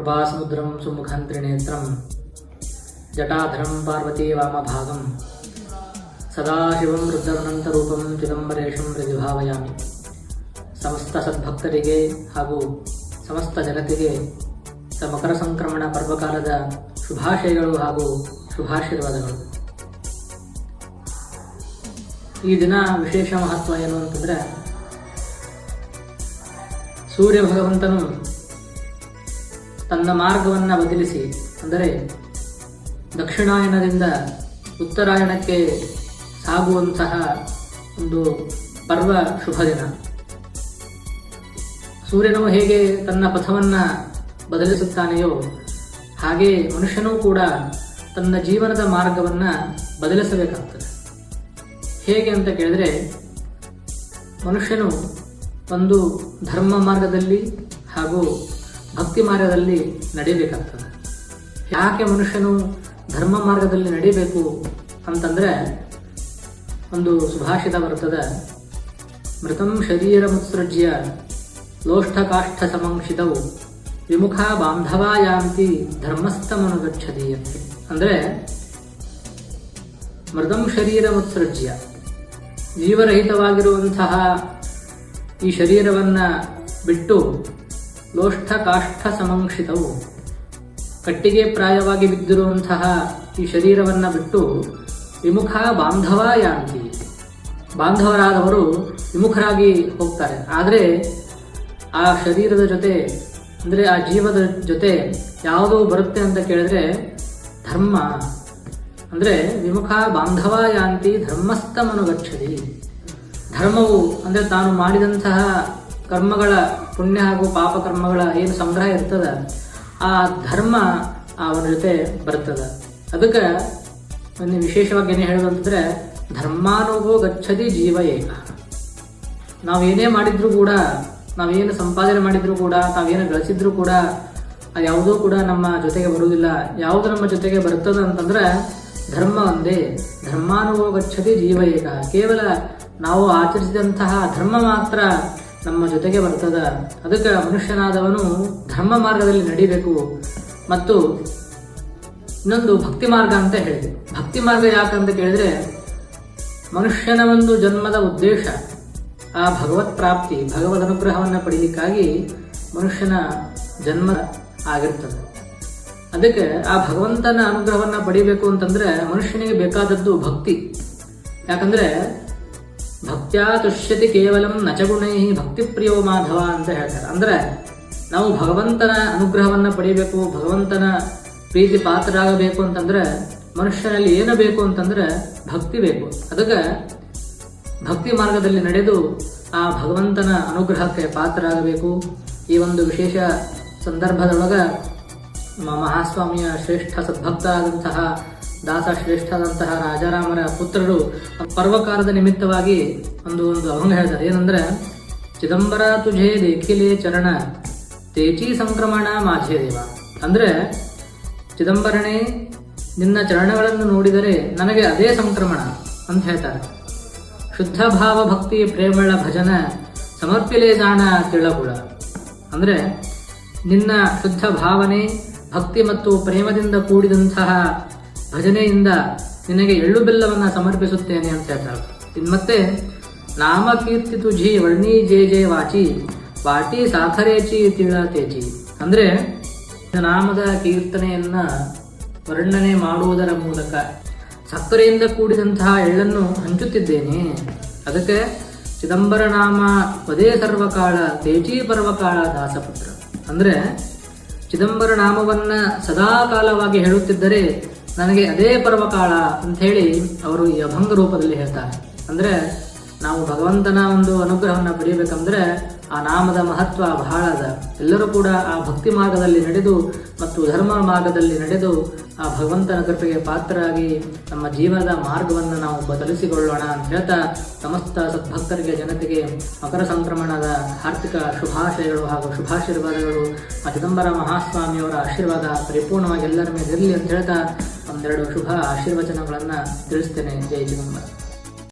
ಕೃಪಾಸಮುದ್ರಂ ಸುಮುಖಂ ತ್ರಿನೇತ್ರಂ ಜಟಾಧರಂ ಪಾರ್ವತಿ ವಾಮಭಾಗಂ ಸದಾಶಿವಂ ರುದ್ರವನಂತರೂಪಂ ಚಿದಂಬರೇಶಂ ಪ್ರತಿಭಾವಯಾಮಿ ಸಮಸ್ತ ಸದ್ಭಕ್ತರಿಗೆ ಹಾಗೂ ಸಮಸ್ತ ಜನತೆಗೆ ಮಕರ ಸಂಕ್ರಮಣ ಪರ್ವಕಾಲದ ಶುಭಾಶಯಗಳು ಹಾಗೂ ಶುಭಾಶೀರ್ವಾದಗಳು. ಈ ದಿನ ವಿಶೇಷ ಮಹತ್ವ ಏನು ಅಂತಂದರೆ, ಸೂರ್ಯ ಭಗವಂತನು ತನ್ನ ಮಾರ್ಗವನ್ನು ಬದಲಿಸಿ, ಅಂದರೆ ದಕ್ಷಿಣಾಯನದಿಂದ ಉತ್ತರಾಯಣಕ್ಕೆ ಸಾಗುವಂತಹ ಒಂದು ಪರ್ವ ಶುಭ ದಿನ ಸೂರ್ಯನು ಹೇಗೆ ತನ್ನ ಪಥವನ್ನು ಬದಲಿಸುತ್ತಾನೆಯೋ, ಹಾಗೆ ಮನುಷ್ಯನೂ ಕೂಡ ತನ್ನ ಜೀವನದ ಮಾರ್ಗವನ್ನು ಬದಲಿಸಬೇಕಾಗ್ತದೆ. ಹೇಗೆ ಅಂತ ಕೇಳಿದ್ರೆ, ಮನುಷ್ಯನು ಒಂದು ಧರ್ಮ ಮಾರ್ಗದಲ್ಲಿ ಹಾಗೂ ಭಕ್ತಿ ಮಾರ್ಗದಲ್ಲಿ ನಡಿಬೇಕಾಗ್ತದೆ. ಯಾಕೆ ಮನುಷ್ಯನು ಧರ್ಮ ಮಾರ್ಗದಲ್ಲಿ ನಡಿಬೇಕು ಅಂತಂದ್ರೆ ಒಂದು ಸುಭಾಷಿತ ಬರ್ತದೆ ಮೃತಂ ಶರೀರ ಮುತ್ಸೃಜ್ಯ ಲೋಷ್ಠಕಾಷ್ಠ ಸಮಂಶಿತವು ವಿಮುಖ ಬಾಂಧವಾಯಾಂತಿ ಧರ್ಮಸ್ಥಮನುಗಚ್ಚತಿ ಅಂತ ಅಂದ್ರೆ ಮೃತಂ ಶರೀರ ಮುತ್ಸೃಜ್ಯ, ಜೀವರಹಿತವಾಗಿರುವಂತಹ ಈ ಶರೀರವನ್ನ ಬಿಟ್ಟು ಲೋಷ್ಠ ಕಾಷ್ಠ ಸಮಂಕ್ಷಿತವು ಕಟ್ಟಿಗೆ ಪ್ರಾಯವಾಗಿ ಬಿದ್ದಿರುವಂತಹ ಈ ಶರೀರವನ್ನು ಬಿಟ್ಟು ವಿಮುಖ ಬಾಂಧವ ಯಾಂತಿ. ಬಾಂಧವರಾದವರು ವಿಮುಖರಾಗಿ ಹೋಗ್ತಾರೆ. ಆದರೆ ಆ ಶರೀರದ ಜೊತೆ, ಅಂದರೆ ಆ ಜೀವದ ಜೊತೆ ಯಾವುದೋ ಬರುತ್ತೆ ಅಂತ ಕೇಳಿದ್ರೆ ಧರ್ಮ. ಅಂದರೆ ವಿಮುಖ ಬಾಂಧವ ಯಾಂತಿ ಧರ್ಮಸ್ಥ ಗಚ್ಚದಿ ಧರ್ಮವು ಅಂದರೆ ತಾನು ಮಾಡಿದಂತಹ ಕರ್ಮಗಳ ಪುಣ್ಯ ಹಾಗೂ ಪಾಪ ಕರ್ಮಗಳ ಏನು ಸಂಗ್ರಹ ಇರ್ತದ, ಆ ಧರ್ಮ ಅವನ ಜೊತೆ ಬರ್ತದ. ಅದಕ್ಕೆ ಒಂದು ವಿಶೇಷವಾಗಿ ಏನು ಹೇಳೋದಂತಂದ್ರೆ ಧರ್ಮಾನುಭವ ಗಚ್ಚದಿ ಜೀವ ಏಕ. ನಾವೇನೇ ಮಾಡಿದ್ರು ಕೂಡ ನಾವೇನು ಸಂಪಾದನೆ ಮಾಡಿದ್ರು ಕೂಡ ನಾವೇನು ಗಳಿಸಿದ್ರು ಕೂಡ, ಅದು ಯಾವುದೂ ಕೂಡ ನಮ್ಮ ಜೊತೆಗೆ ಬರುವುದಿಲ್ಲ. ಯಾವುದು ನಮ್ಮ ಜೊತೆಗೆ ಬರ್ತದ ಅಂತಂದ್ರೆ, ಧರ್ಮ ಒಂದೇ. ಧರ್ಮಾನುಭವ ಗಚ್ಚದಿ ಜೀವ ಏಕ. ಕೇವಲ ನಾವು ಆಚರಿಸಿದಂತಹ ಧರ್ಮ ಮಾತ್ರ ನಮ್ಮ ಜೊತೆಗೆ ಬರ್ತದ. ಅದಕ್ಕೆ ಮನುಷ್ಯನಾದವನು ಧರ್ಮ ಮಾರ್ಗದಲ್ಲಿ ನಡಿಬೇಕು ಮತ್ತು ಇನ್ನೊಂದು ಭಕ್ತಿ ಮಾರ್ಗ ಅಂತ ಹೇಳಿದೆ. ಭಕ್ತಿ ಮಾರ್ಗ ಯಾಕಂತ ಕೇಳಿದ್ರೆ, ಮನುಷ್ಯನ ಒಂದು ಜನ್ಮದ ಉದ್ದೇಶ, ಆ ಭಗವತ್ ಪ್ರಾಪ್ತಿ, ಭಗವದ್ ಅನುಗ್ರಹವನ್ನು ಪಡೀಲಿಕ್ಕಾಗಿ ಮನುಷ್ಯನ ಜನ್ಮ ಆಗಿರ್ತದೆ. ಅದಕ್ಕೆ ಆ ಭಗವಂತನ ಅನುಗ್ರಹವನ್ನು ಪಡಿಬೇಕು ಅಂತಂದ್ರೆ ಮನುಷ್ಯನಿಗೆ ಬೇಕಾದದ್ದು ಭಕ್ತಿ. ಯಾಕಂದ್ರೆ ಭಕ್ತ್ಯಾ ತುಷ್ಯತಿ ಕೇವಲಂ ನಚಗುಣೈ ಭಕ್ತಿ ಪ್ರಿಯೋ ಮಾಧವ ಅಂತ ಹೇಳ್ತಾರೆ. ಅಂದ್ರೆ ನಾವು ಭಗವಂತನ ಅನುಗ್ರಹವನ್ನು ಪಡೆಯಬೇಕು ಭಗವಂತನ ಪ್ರೀತಿ ಪಾತ್ರರಾಗಬೇಕು ಅಂತಂದರೆ, ಮನುಷ್ಯನಲ್ಲಿ ಏನು ಬೇಕು ಅಂತಂದ್ರೆ ಭಕ್ತಿ ಬೇಕು. ಅದಕ್ಕೆ ಭಕ್ತಿ ಮಾರ್ಗದಲ್ಲಿ ನಡೆದು ಆ ಭಗವಂತನ ಅನುಗ್ರಹಕ್ಕೆ ಪಾತ್ರರಾಗಬೇಕು. ಈ ಒಂದು ವಿಶೇಷ ಸಂದರ್ಭದೊಳಗೆ ಮಹಾಸ್ವಾಮಿಯ ಶ್ರೇಷ್ಠ ಸದ್ಭಕ್ತ ಆದಂತಹ ದಾಸ ಶ್ರೇಷ್ಠಾದಂತಹ ರಾಜಾರಾಮರ ಪುತ್ರರು ಪರ್ವಕಾಲದ ನಿಮಿತ್ತವಾಗಿ ಒಂದು ಒಂದು ಅವಂಗ ಹೇಳ್ತಾರೆ. ಏನಂದ್ರೆ, ಚಿದಂಬರ ತುಜೆ ದೇಖಿಲೆ ಚರಣ, ತೇಜಿ ಸಂಕ್ರಮಣ ಮಾಝೆ ದೇವ. ಅಂದ್ರೆ, ಚಿದಂಬರನೇ ನಿನ್ನ ಚರಣಗಳನ್ನು ನೋಡಿದರೆ ನನಗೆ ಅದೇ ಸಂಕ್ರಮಣ ಅಂತ ಹೇಳ್ತಾರೆ. ಶುದ್ಧ ಭಾವ ಭಕ್ತಿ ಪ್ರೇಮಳ ಭಜನ ಸಮರ್ಪಿಲೆ ಜಾಣ ತಿಳಗುಳ ಅಂದ್ರೆ, ನಿನ್ನ ಶುದ್ಧ ಭಾವನೆ, ಭಕ್ತಿ ಮತ್ತು ಪ್ರೇಮದಿಂದ ಕೂಡಿದಂತಹ ಭಜನೆಯಿಂದ ನಿನಗೆ ಎಳ್ಳು ಬೆಲ್ಲವನ್ನ ಸಮರ್ಪಿಸುತ್ತೇನೆ ಅಂತ ಹೇಳ್ತಾರೆ ಇನ್ ಮತ್ತೆ ನಾಮ ಕೀರ್ತಿ ತುಜಿ ವರ್ಣಿ ಜೇ ಜೇ ವಾಚಿ, ವಾಟಿ ಸಾಖರೇಚಿ ತಿಳ ತೇಜಿ ಅಂದ್ರೆ ನಾಮದ ಕೀರ್ತನೆಯನ್ನ ವರ್ಣನೆ ಮಾಡುವುದರ ಮೂಲಕ ಸಕ್ಕರೆಯಿಂದ ಕೂಡಿದಂತಹ ಎಳ್ಳನ್ನು ಹಂಚುತ್ತಿದ್ದೇನೆ. ಅದಕ್ಕೆ ಚಿದಂಬರ ನಾಮ ಪದೇ ಸರ್ವಕಾಳ ತೇಜಿ ಪರ್ವಕಾಳ ದಾಸಪುತ್ರ. ಅಂದ್ರೆ ಚಿದಂಬರ ನಾಮವನ್ನ ಸದಾಕಾಲವಾಗಿ ಹೇಳುತ್ತಿದ್ದರೆ ನನಗೆ ಅದೇ ಪರ್ವಕಾಳ ಅಂತ ಹೇಳಿ ಅವರು ಈ ಅಭಂಗ ರೂಪದಲ್ಲಿ ಹೇಳ್ತಾರೆ. ಅಂದರೆ ನಾವು ಭಗವಂತನ ಒಂದು ಅನುಗ್ರಹವನ್ನು ಪಡೆಯಬೇಕಂದ್ರೆ ಆ ನಾಮದ ಮಹತ್ವ ಬಹಳ ಅದ. ಎಲ್ಲರೂ ಕೂಡ ಆ ಭಕ್ತಿ ಮಾರ್ಗದಲ್ಲಿ ನಡೆದು ಮತ್ತು ಧರ್ಮ ಮಾರ್ಗದಲ್ಲಿ ನಡೆದು ಆ ಭಗವಂತನ ಕೃಪೆಗೆ ಪಾತ್ರರಾಗಿ ನಮ್ಮ ಜೀವನದ ಮಾರ್ಗವನ್ನು ನಾವು ಬದಲಿಸಿಕೊಳ್ಳೋಣ ಅಂತ ಹೇಳ್ತಾ ಸಮಸ್ತ ಸದ್ಭಕ್ತರಿಗೆ, ಜನತೆಗೆ ಮಕರ ಸಂಕ್ರಮಣದ ಆರ್ಥಿಕ ಶುಭಾಶಯಗಳು ಹಾಗೂ ಶುಭಾಶೀರ್ವಾದಗಳು. ಆ ಚಿದಂಬರ ಮಹಾಸ್ವಾಮಿಯವರ ಆಶೀರ್ವಾದ ಪರಿಪೂರ್ಣವಾಗಿ ಎಲ್ಲರ ಮೇಲೆ ಇರಲಿ ಅಂತ ಹೇಳ್ತಾ ಒಂದೆರಡು ಶುಭ ಆಶೀರ್ವಚನಗಳನ್ನು ತಿಳಿಸ್ತೇನೆ. ಜೈ ಚಿದಂಬರ.